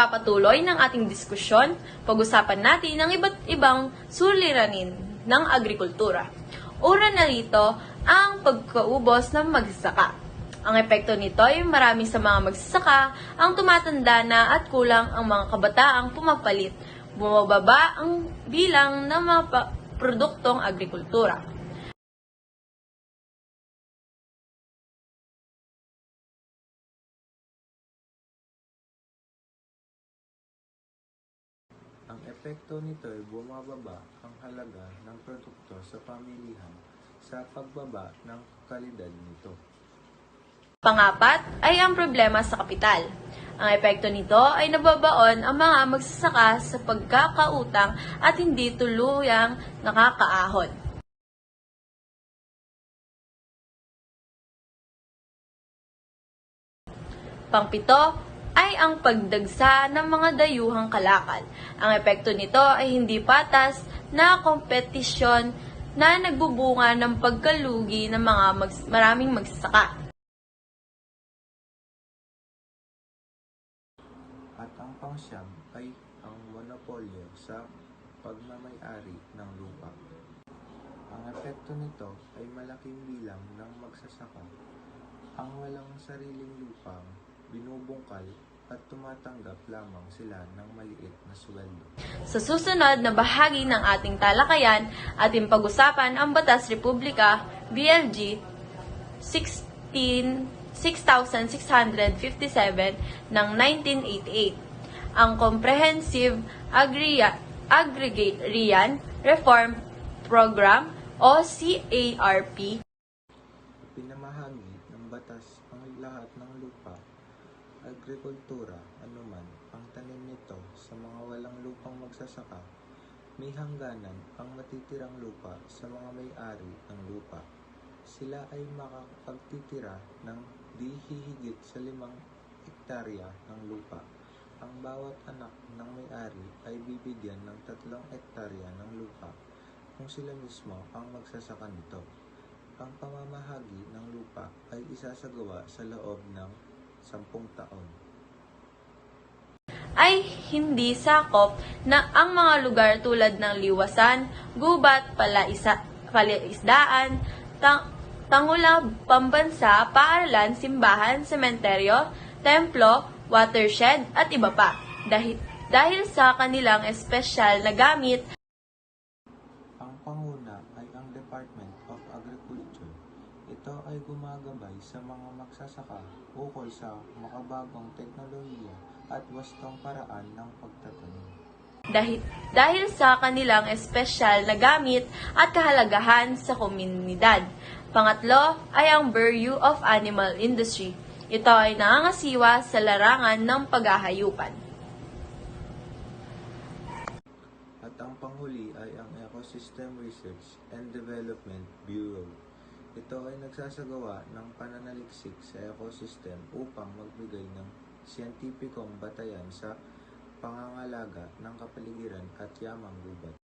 Papatuloy ng ating diskusyon, pag-usapan natin ang iba't ibang suliranin ng agrikultura. Una na rito ang pagkaubos ng magsasaka. Ang epekto nito ay marami sa mga magsasaka ang tumatanda na at kulang ang mga kabataang pumapalit. Bumababa ang bilang ng mga produktong agrikultura. Ang epekto nito ay bumababa ang halaga ng produkto sa pamilihan sa pagbaba ng kalidad nito. Pangapat ay ang problema sa kapital. Ang epekto nito ay nababaon ang mga magsasaka sa pagkakautang at hindi tuluyang nakakaahon. Pangpito ay ang pagdagsa ng mga dayuhang kalakal. Ang epekto nito ay hindi patas na kompetisyon na nagbubunga ng pagkalugi ng mga mags- maraming magsasaka. At ang pangsyam ay ang monopolyo sa pagmamayari ng lupa. Ang epekto nito ay malaking bilang ng magsasaka. Ang walang sariling lupang binubungkal at tumatanggap lamang sila ng maliit na sweldo. Sa susunod na bahagi ng ating talakayan, ating pag-usapan ang Batas Republika BLG 16 6657 ng 1988, ang Comprehensive Agri- Agrarian Reform Program o CARP Pinamahagi ng batas ang lahat ng lupa, agrikultura, anuman ang tanim nito sa mga walang lupang magsasaka, may hangganan ang matitirang lupa sa mga may-ari ng lupa. Sila ay makakapagtitira ng di hihigit sa limang hektarya ng lupa. Ang bawat anak ng may-ari ay bibigyan ng tatlong hektarya ng lupa kung sila mismo ang magsasaka nito. Ang pamamahagi ng lupa ay isasagawa sa loob ng sampung taon. ay hindi sakop na ang mga lugar tulad ng liwasan, gubat, palaisa, palaisdaan, tang, tangula, pambansa, paaralan, simbahan, sementeryo, templo, watershed, at iba pa. Dahil, dahil sa kanilang espesyal na gamit Ang panguna ay ang Department of Agriculture. Ito ay gumagabay sa mga magsasaka ukol sa makabagong teknolohiya at wastong paraan ng pagtatanim. dahil, dahil sa kanilang espesyal na gamit at kahalagahan sa komunidad. Pangatlo ay ang Bureau of Animal Industry. Ito ay nangangasiwa sa larangan ng paghahayupan. At ang panghuli ay ang Ecosystem Research and Development Bureau. Ito ay nagsasagawa ng pananaliksik sa ecosystem upang magbigay ng siyentipikong batayan sa pangangalaga ng kapaligiran at yamang gubat.